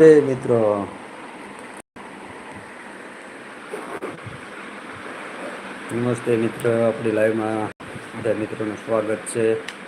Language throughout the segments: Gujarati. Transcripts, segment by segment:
મિત્રો. નમસ્તે મિત્ર આપણી લાઈવમાં બધા મિત્રોનું સ્વાગત છે.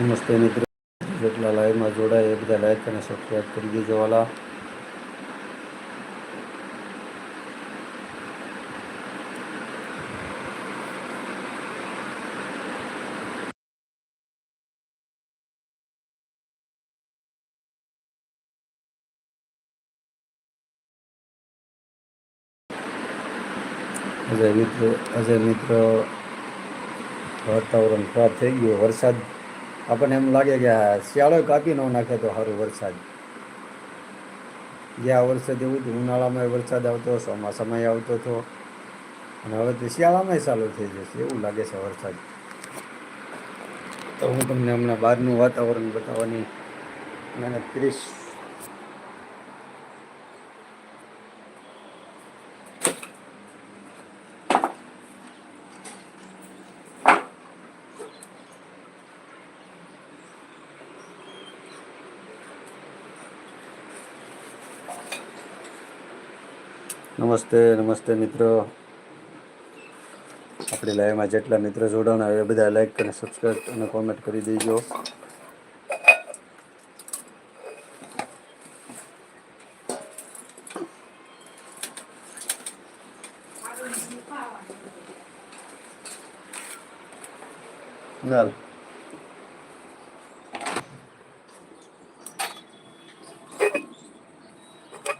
નમસ્તે મિત્રો. જેટલા લાઈવમાં જોડાય એ બધા લાઈક અને સબસ્ક્રાઈબ કરી દેજો વાલા. અજય મિત્ર અજય મિત્ર વાતાવરણ ખરાબ થઈ ગયું. વરસાદ આપણને એમ લાગે કે શિયાળો કાપી ન નાખે તો સારું વરસાદ. ગયા વર્ષે એવું હતું, ઉનાળામાં વરસાદ આવતો ચોમાસામાં આવતો હતો. અને હવે તો શિયાળામાં ચાલુ થઈ જશે, એવું લાગે છે વરસાદ. તો હું તમને હમણાં બહારનું વાતાવરણ બતાવવાની મહેનત કરીશ. નમસ્તે નમસ્તે મિત્રો. આપણી લાઈવમાં જેટલા મિત્રો જોડાણા એ બધા લાઈક અને સબસ્ક્રાઈબ અને કોમેન્ટ કરી દેજો. ચાલ.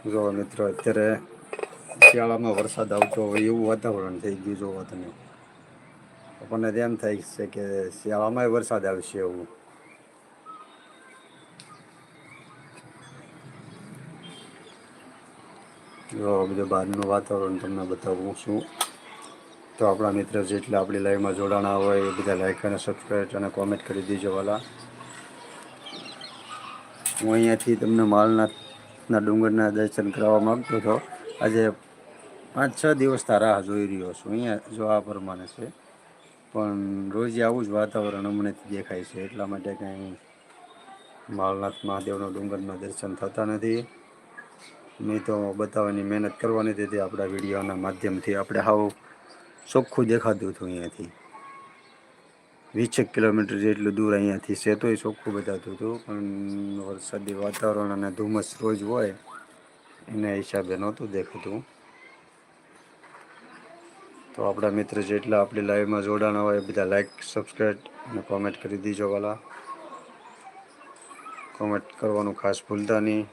જો મિત્રો, અત્યારે શિયાળામાં વરસાદ આવતો હોય એવું વાતાવરણ થઈ ગયું જોવો તમે આપણને એમ થાય છે કે શિયાળામાં વરસાદ આવશે એવું. જો બધું બહારનું વાતાવરણ તમને બતાવું છું. તો આપણા મિત્ર જેટલા આપણી લાઈવમાં જોડાણા હોય એ બધા લાઈક અને સબસ્ક્રાઈબ અને કોમેન્ટ કરી દેજો વાલા. હું અહીંયાથી તમને માલનાથના ડુંગરના દર્શન કરાવવા માગતો હતો. આજે પાંચ છ દિવસ રાહ જોઈ રહ્યો છું. અહીંયા જો આ પ્રમાણે છે. પણ રોજે આવું જ વાતાવરણ અમને દેખાય છે. એટલા માટે કાંઈ માલનાથ મહાદેવનો ડુંગરના દર્શન થતા નથી. નહીં તો બતાવવાની મહેનત કરવાની હતી. આપણા વિડીયોના માધ્યમથી આપણે હાવ ચોખ્ખું દેખાતું હતું અહીંયાથી. વીસેક કિલોમીટર જેટલું દૂર અહીંયાથી છે, તોય ચોખ્ખું બતાવતું હતું. પણ વરસાદી વાતાવરણ અને ધુમ્મસ રોજ હોય, એના હિસાબે નહોતું દેખાતું. તો આપણા મિત્ર જેટલા આપણી લાઈવમાં જોડાણા હોય બધા લાઈક સબસ્ક્રાઈબ અને કોમેન્ટ કરી દીજો વાલા. કોમેન્ટ કરવાનું ખાસ ભૂલતા નહીં.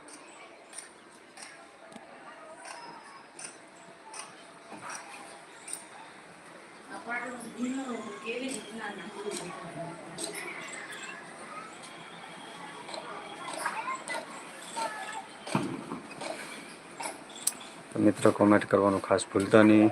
મિત્રો કોમેન્ટ કરવાનું ખાસ ભૂલતા નહીં.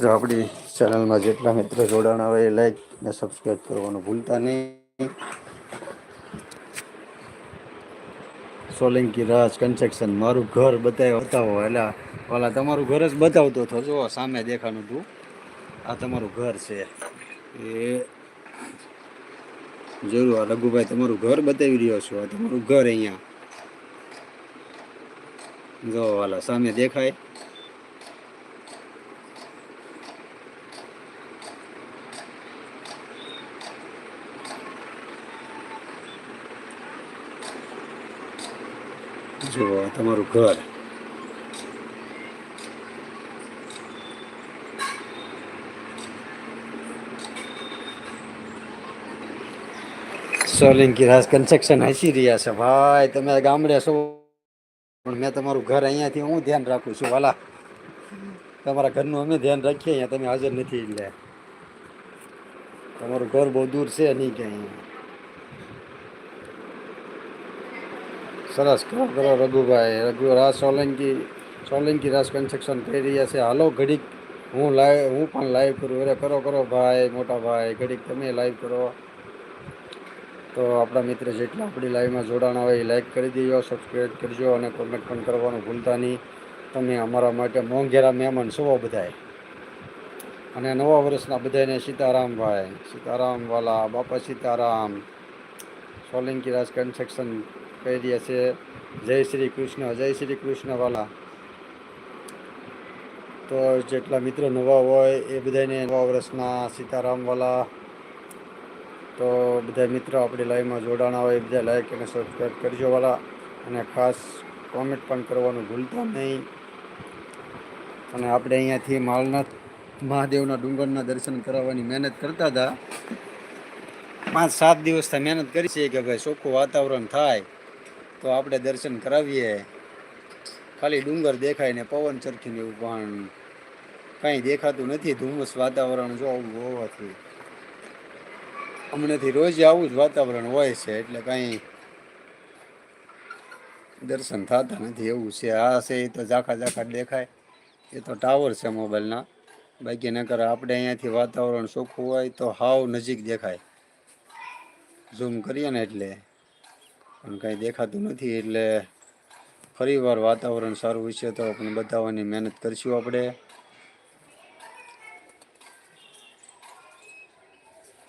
મિત્રો આપણી ચેનલમાં જેટલા મિત્રો જોડાણ આવે એ લાઈક ને સબસ્ક્રાઈબ કરવાનું ભૂલતા નહીં. સોલંકી રાજ કન્સ્ટ્રક્શન મારું ઘર બતાવ્યો બતાવો એટલે ઓલા તમારું ઘર જ બતાવતો હતો. જો સામે દેખાનું તું આ તમારું ઘર છે. એ જરૂર, આ રઘુભાઈ તમારું ઘર બતાવી રહ્યો છો. આ તમારું ઘર અહીંયા. જો વાલા સામે દેખાય. જુઓ તમારું ઘર. સોલંકી રાજ કન્સ્ટ્રક્શન હસી રહ્યા છે. ભાઈ, તમે ગામડે છો. પણ મેં તમારું ઘર અહીંયાથી હું ધ્યાન રાખું છું. વાલા, તમારા ઘરનું અમે ધ્યાન રાખીએ. અહીંયા તમે હાજર નથી એટલે. તમારું ઘર બહુ દૂર છે, નહીં ક્યાંય. સરસ કરો કરો રઘુભાઈ રઘુ, રાજ સોલંકી સોલંકી રાજ કન્સ્ટ્રક્શન કરી રહ્યા છે. હાલો ઘડીક હું લાઈવ હું પણ લાઈવ કરું. અરે કરો કરો ભાઈ, મોટા ભાઈ, ઘડીક તમે લાઈવ કરો. તો આપણા મિત્ર જેટલા આપણી લાઈવમાં જોડાણ હોય એ લાઈક કરી દેજો સબસ્ક્રાઈબ કરજો અને કોમેન્ટ પણ કરવાનું ભૂલતા નહીં. તમે અમારા માટે મોંઘેરા મહેમાન છો બધાય. અને નવા વર્ષના બધાને સીતારામભાઈ સીતારામવાલા બાપા સીતારામ, સોલંકી રાજ કન્સ્ટ્રક્શન કહી રહ્યા છે, જય શ્રી કૃષ્ણ, જય શ્રી કૃષ્ણવાલા. તો જેટલા મિત્રો નવા હોય એ બધાને નવા વર્ષના સીતારામવાલા. તો બધા મિત્રો આપણી લાઈવમાં જોડાણા હોય એ બધા લાઈક અને સબસ્ક્રાઈબ કરજો વાલા. અને ખાસ કોમેન્ટ પણ કરવાનું ભૂલતા નહીં. અને આપણે અહીંયાથી માલનાથ મહાદેવના ડુંગરના દર્શન કરાવવાની મહેનત કરતા હતા. પાંચ સાત દિવસથી મહેનત કરી છે કે ભાઈ ચોખ્ખું વાતાવરણ થાય. તો આપણે દર્શન કરાવીએ. ખાલી ડુંગર દેખાય ને પવન ચરખીને એવું, પણ કાંઈ દેખાતું નથી. ધુમ્મસ વાતાવરણ જો આવું હોવાથી. હમણાંથી રોજ આવું જ વાતાવરણ હોય છે, એટલે કાંઈ દર્શન થતા નથી. એવું છે. આ છે એ તો ઝાખા ઝાખા દેખાય. એ તો ટાવર છે મોબાઈલના. બાકી નકર આપણે અહીંયાથી વાતાવરણ ચોખ્ખું હોય તો હાવ નજીક દેખાય. ઝૂમ કરીએ ને એટલે. પણ કાંઈ દેખાતું નથી, એટલે ફરીવાર વાતાવરણ સારું વિશે તો આપણે બતાવવાની મહેનત કરીશું આપણે.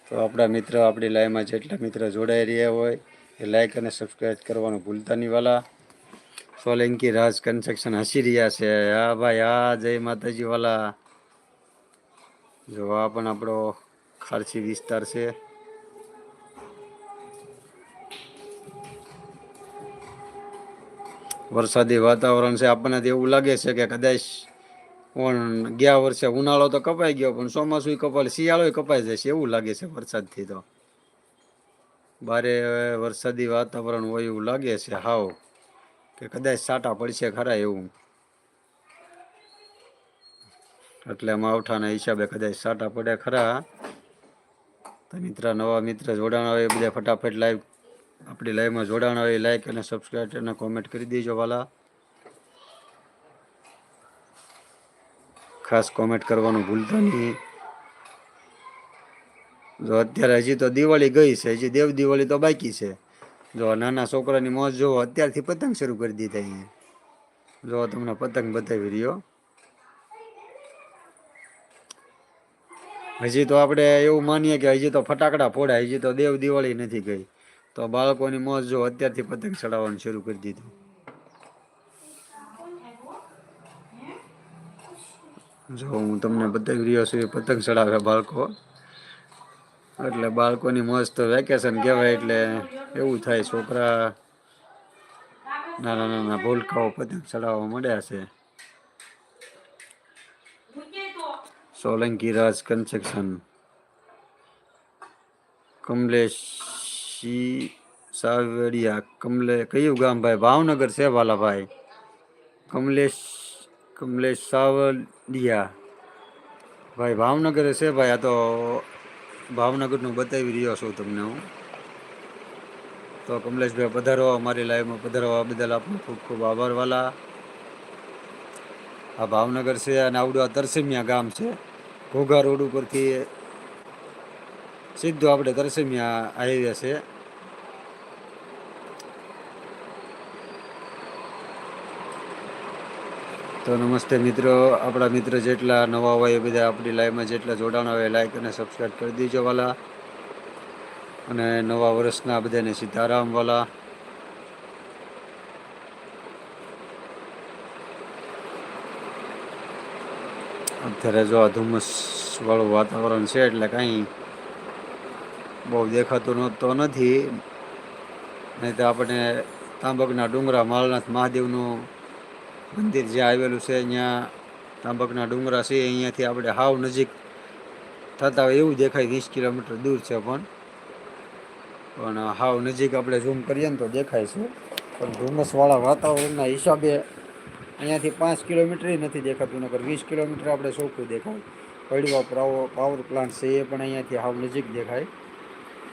તો આપણા મિત્ર આપણી લાઈવમાં જેટલા મિત્ર જોડાઈ રહ્યા હોય એ લાઈક અને સબસ્ક્રાઈબ કરવાનું ભૂલતા નહીં વાલા. સોલંકી રાજ કન્સ્ટ્રક્શન હસી રહ્યા છે. હા ભાઈ, હા, જય માતાજી વાલા. જો આ પણ આપણો ખારસી વિસ્તાર છે. વરસાદી વાતાવરણ છે, આપણને એવું લાગે છે કે કદાચ પણ ગયા વર્ષે ઉનાળો તો કપાઈ ગયો, પણ ચોમાસું કપાય શિયાળો કપાઈ જશે એવું લાગે છે વરસાદથી તો. બારે વરસાદી વાતાવરણ હોય એવું લાગે છે, હાવ. કે કદાચ સાટા પડશે ખરા એવું. એટલે માવઠાના હિસાબે કદાચ સાટા પડે ખરા. તો મિત્ર, નવા મિત્ર જોડાણ આવે, એ બધા ફટાફટ લાઈવ આપણી લાઈવમાં જોડાણ હોય લાઈક અને સબસ્ક્રાઈબ અને કોમેન્ટ કરી દેજો વાલા. ખાસ કોમેન્ટ કરવાનું ભૂલતા નહીં. જો અત્યારે હજી તો દિવાળી ગઈ છે, હજી દેવ દિવાળી તો બાકી છે. જો નાના છોકરાની મોજ જોવો, અત્યારથી પતંગ શરૂ કરી દીધા અહીંયા. જો તમને પતંગ બતાવી રહ્યો. હજી તો આપણે એવું માનીએ કે હજી તો ફટાકડા ફોડાય, હજી તો દેવ દિવાળી નથી ગઈ. તો બાળકોની મોજ જો અત્યારથી પતંગ ચડાવવાનું શરૂ કરી દીધું. જો હું તમને પતંગ રહ્યો છું એ પતંગ ચડાવે બાળકો. એટલે બાળકોની મોજ તો વેકેશન કહેવાય એટલે એવું થાય છોકરા નાના નાના ભૂલકાઓ પતંગ ચડાવવા મળ્યા છે. સોલંકી રાજ કન્સ્ટ્રક્શન. કમલેશી સાવડિયા કમલે, કયું ગામ ભાઈ? ભાવનગર છે વાલાભાઈ કમલેશ કમલેશ સાવડિયા ભાઈ, ભાવનગર છે ભાઈ? આ તો ભાવનગરનું બતાવી રહ્યો છું તમને હું. તો કમલેશભાઈ પધારો અમારી લાઈવમાં પધારવા બદલ આપનો ખૂબ ખૂબ આભાર વાલા. આ ભાવનગર છે અને આવડું આ તરસેમિયા ગામ છે. ઘોઘા રોડ ઉપરથી સીધું આપણે તરસેમિયા હાઈવે છે. તો નમસ્તે મિત્રો, આપણા મિત્ર જેટલા નવા હોય એ બધા આપણી લાઈવમાં જેટલા જોડાણા હોય લાઈક અને સબસ્ક્રાઈબ કરી દેજો વાલા. અને નવા વર્ષના બધાને સીતારામ વાલા. અત્યારે જો આ ધુમ્મસવાળું વાતાવરણ છે એટલે કાંઈ બહુ દેખાતું તો નથી. નહીં તો આપણે તાંબકના ડુંગરા, માલનાથ મહાદેવનું મંદિર જે આવેલું છે, અહીંયા તાંબકના ડુંગરા છે, અહીંયાથી આપણે હાવ નજીક થતા હોય એવું દેખાય, વીસ કિલોમીટર દૂર છે પણ. પણ હાવ નજીક આપણે ઝૂમ કરીએ ને તો દેખાય છે. પણ ધુમ્મસવાળા વાતાવરણના હિસાબે અહીંયાથી પાંચ કિલોમીટર નથી દેખાતું નગર વીસ કિલોમીટર આપણે ચોખ્ખું દેખાય. પડવા પાવર પ્લાન્ટ છે, એ પણ અહીંયાથી હાવ નજીક દેખાય.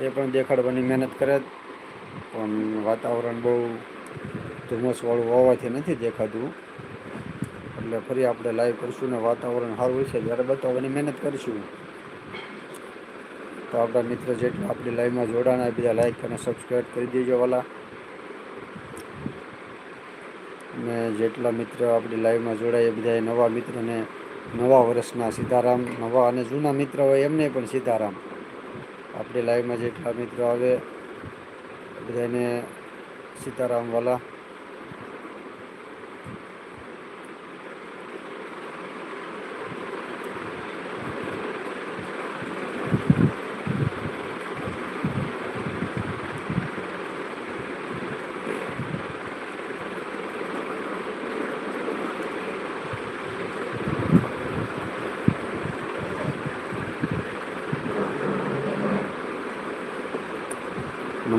એ પણ દેખાડવાની મહેનત કરે પણ વાતાવરણ બહુ ધુમ્મસવાળું હોવાથી નથી દેખાતું. એટલે ફરી આપણે લાઈવ કરીશું ને વાતાવરણ સારું છે ત્યારે બતાવવાની મહેનત કરીશું. તો આપણા મિત્ર જેટલા આપણી લાઈવમાં જોડાણા બીજા લાઈક અને સબસ્ક્રાઈબ કરી દેજો વાલા. ને જેટલા મિત્ર આપણી લાઈવમાં જોડાય એ બધા નવા મિત્રને નવા વર્ષના સીતારામ, નવા અને જૂના મિત્ર હોય એમને પણ સીતારામ. આપણી લાઈવમાં જેટલા મિત્રો આવે બધાને સીતારામ વાલા.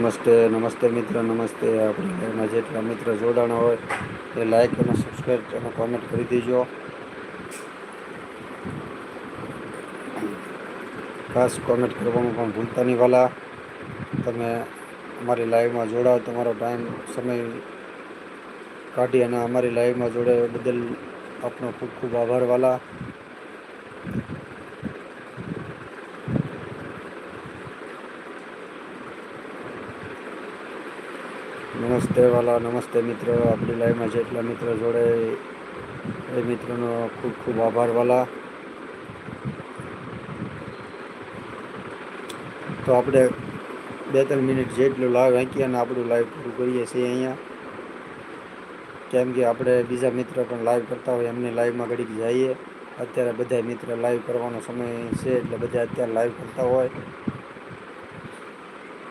નમસ્તે નમસ્તે મિત્ર, નમસ્તે આપણી ઘરમાં જેટલા મિત્ર જોડાણા હોય એ લાઈક અને સબસ્ક્રાઈબ અને કોમેન્ટ કરી દેજો. ખાસ કોમેન્ટ કરવાનું પણ ભૂલતા નહીં વાલા. તમે અમારી લાઈવમાં જોડાઓ, તમારો ટાઈમ સમય કાઢી અને અમારી લાઈવમાં જોડાયો બદલ આપનો ખૂબ ખૂબ આભાર વાલા. નમસ્તે વાલા, નમસ્તે મિત્રો. આપણી લાઈવમાં જેટલા મિત્રો જોડે, એ મિત્રોનો ખૂબ ખૂબ આભાર વાલા. તો આપણે બે ત્રણ મિનિટ જેટલું લાઈવ આંકીએ અને આપણું લાઈવ પૂરું કરીએ છીએ અહીંયા. કેમ કે આપણે બીજા મિત્ર પણ લાઈવ કરતા હોય, એમની લાઈવમાં ઘડીક જઈએ. અત્યારે બધા મિત્ર લાઈવ કરવાનો સમય છે, એટલે બધા અત્યારે લાઈવ કરતા હોય.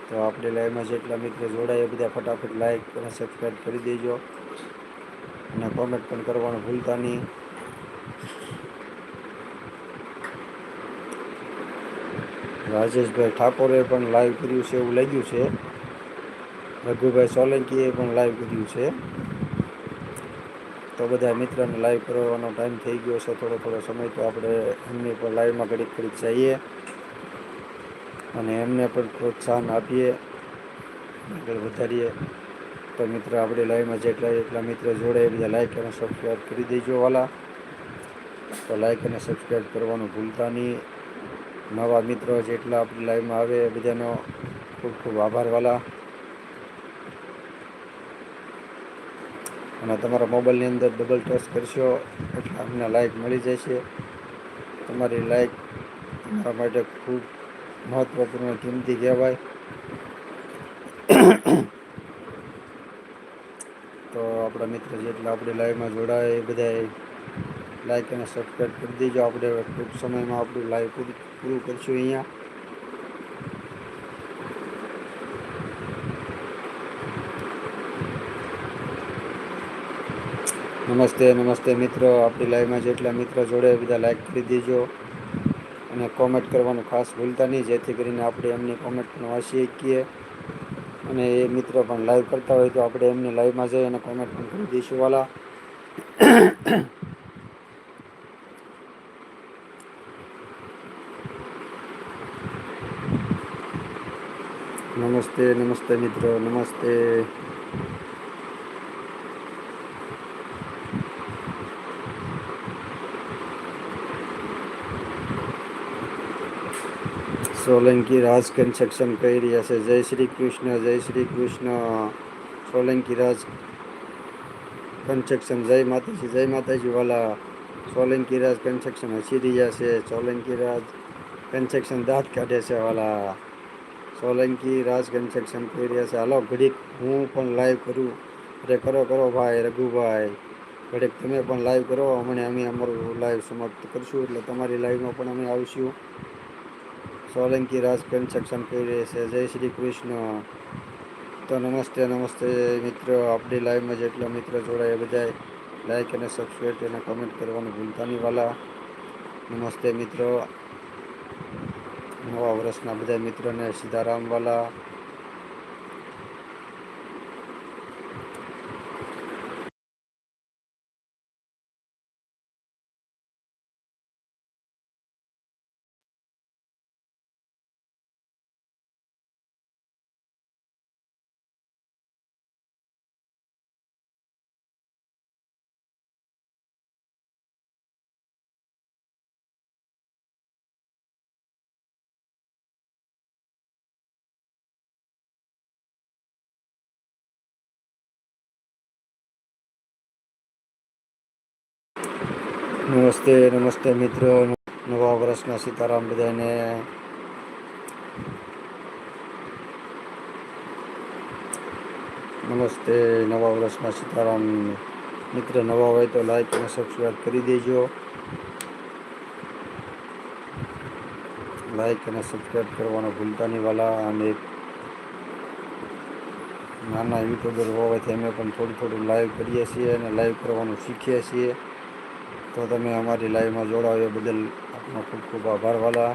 તો આપણી લાઈવમાં જેટલા મિત્રો જોડાય બધા ફટાફટ લાઈક અને સબસ્ક્રાઈબ કરી દેજો. અને કોમેન્ટ પણ કરવાનું ભૂલતા નહીં. રાજેશભાઈ ઠાકોરે પણ લાઈવ કર્યું છે એવું લાગ્યું છે. રઘુભાઈ સોલંકીએ પણ લાઈવ કર્યું છે. તો બધા મિત્રને લાઈવ કરવાનો ટાઈમ થઈ ગયો છે. થોડો થોડો સમય તો આપણે એમની પણ લાઈવમાં ઘડીક ઘડીક જઈએ. અને એમને પણ પ્રોત્સાહન આપીએ, આગળ વધારીએ. તો મિત્ર, આપણી લાઈવમાં જેટલા જેટલા મિત્ર જોડે એ બધા લાઈક અને સબસ્ક્રાઈબ કરી દેજો વાલા. તો લાઈક અને સબસ્ક્રાઈબ કરવાનું ભૂલતા નહીં. નવા મિત્રો જેટલા આપણી લાઈવમાં આવે એ બધાનો ખૂબ ખૂબ આભાર વાલા. અને તમારા મોબાઈલની અંદર ડબલ ટચ કરશો, એટલે અમને લાઈક મળી જશે. તમારી લાઈક અમારા માટે ખૂબ મહત્વપૂર્ણ કિંમતી કહેવાય તો આપણા મિત્ર જેટલા આપણે લાઈવમાં જોડાય એ બધા લાઈક અને સબસ્ક્રાઈબ કરી દેજો આપણે ટૂંક સમયમાં આપણું લાઈવ પૂરું પૂરું કરશું અહીંયા નમસ્તે નમસ્તે મિત્રો આપણી લાઈવમાં જેટલા મિત્રો જોડે બધા લાઈક કરી દેજો અને કોમેન્ટ કરવાનું ખાસ ભૂલતા નહીં, જેથી કરીને આપણે એમની કોમેન્ટ પણ વાંચી શકીએ. અને એ મિત્રો પણ લાઈવ કરતા હોય તો આપણે એમની લાઈવમાં જઈ અને કોમેન્ટ પણ કરી દઈશું, વાલા. નમસ્તે નમસ્તે મિત્રો, નમસ્તે. સોલંકી રાજ કન્સ્ટ્રક્શન કહી રહ્યા છે. જય શ્રી કૃષ્ણ, જય શ્રી કૃષ્ણ. સોલંકી રાજ કન્સ્ટ્રક્શન, જય માતાજી જય માતાજી વાલા. સોલંકી રાજ કન્સ્ટ્રક્શન હસી રહ્યા છે. સોલંકી રાજ કન્સ્ટ્રક્શન દાંત કાઢે છે વાલા. સોલંકી રાજ કન્સ્ટ્રક્શન કહી રહ્યા છે, હાલો ઘડીક હું પણ લાઈવ કરું. અરે કરો કરો ભાઈ, રઘુભાઈ. ઘડીક તમે પણ લાઈવ કરો. હમણાં અમે અમારું લાઈવ સમાપ્ત કરશું. એટલે તમારી લાઈવમાં પણ અમે આવીશું. સોલંકી રાજ કન્સ્ટ્રક્શન કહી રહી છે. જય શ્રી કૃષ્ણ. તો નમસ્તે નમસ્તે મિત્રો. આપણી લાઈવમાં જેટલા મિત્રો જોડાય બધાય લાઈક અને સબસ્ક્રાઈબ અને કમેન્ટ કરવાનું ભૂલતા નહીં વાલા. નમસ્તે મિત્રો. નવા વર્ષના બધા મિત્રોને સીતારામ વાલા. નમસ્તે નમસ્તે મિત્રો નવા વર્ષના સીતારામ બધાને નમસ્તે નવા વર્ષના સીતારામ મિત્ર નવા હોય તો લાઈક અને સબસ્ક્રાઈબ કરી દેજો લાઈક અને સબસ્ક્રાઈબ કરવાનો ભૂલતા નહીં વાલા અને નાના યુટ્યુબર હોવાથી અમે પણ થોડું થોડું લાઈવ કરીએ છીએ અને લાઈવ કરવાનું શીખીએ છીએ તો તમે અમારી લાઈવમાં જોડાવ એ બદલ આપનો ખૂબ ખૂબ આભાર, વાલા.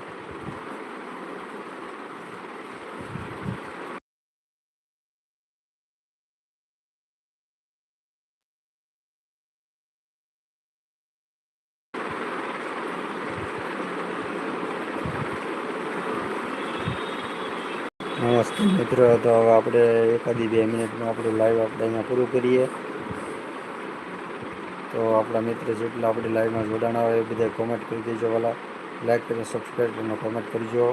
નમસ્તે મિત્રો, તો આપણે એકાદી બે મિનિટમાં આપણું લાઈવ આપણે અહીંયા પૂરું કરીએ. તો આપણા મિત્ર જેટલા આપણી લાઈવમાં જોડાણા હોય એ બધા કોમેન્ટ કરી દેજો વાલા લાઈક કરીને સબસ્ક્રાઈબ કરીને કોમેન્ટ કરજો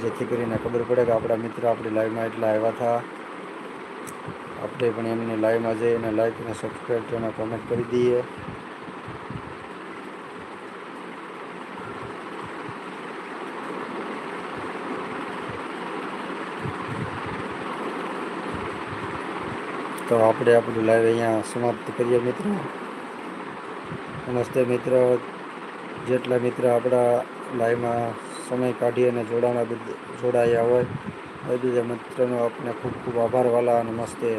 જેથી કરીને ખબર પડે કે આપણા મિત્ર આપણી લાઈવમાં એટલા આવ્યા હતા આપણે પણ એમને લાઈવમાં જઈને લાઈક અને સબસ્ક્રાઈબ કરીને કોમેન્ટ કરી દઈએ તો આપણે આપણું લાઈવ અહીંયા સમાપ્ત કરીએ મિત્રો નમસ્તે મિત્રો. જેટલા મિત્ર આપણા લાઈવમાં સમય કાઢી અને જોડાણા જોડાયા હોય, એ બીજા મિત્રનો આપણે ખૂબ ખૂબ આભાર વાલા નમસ્તે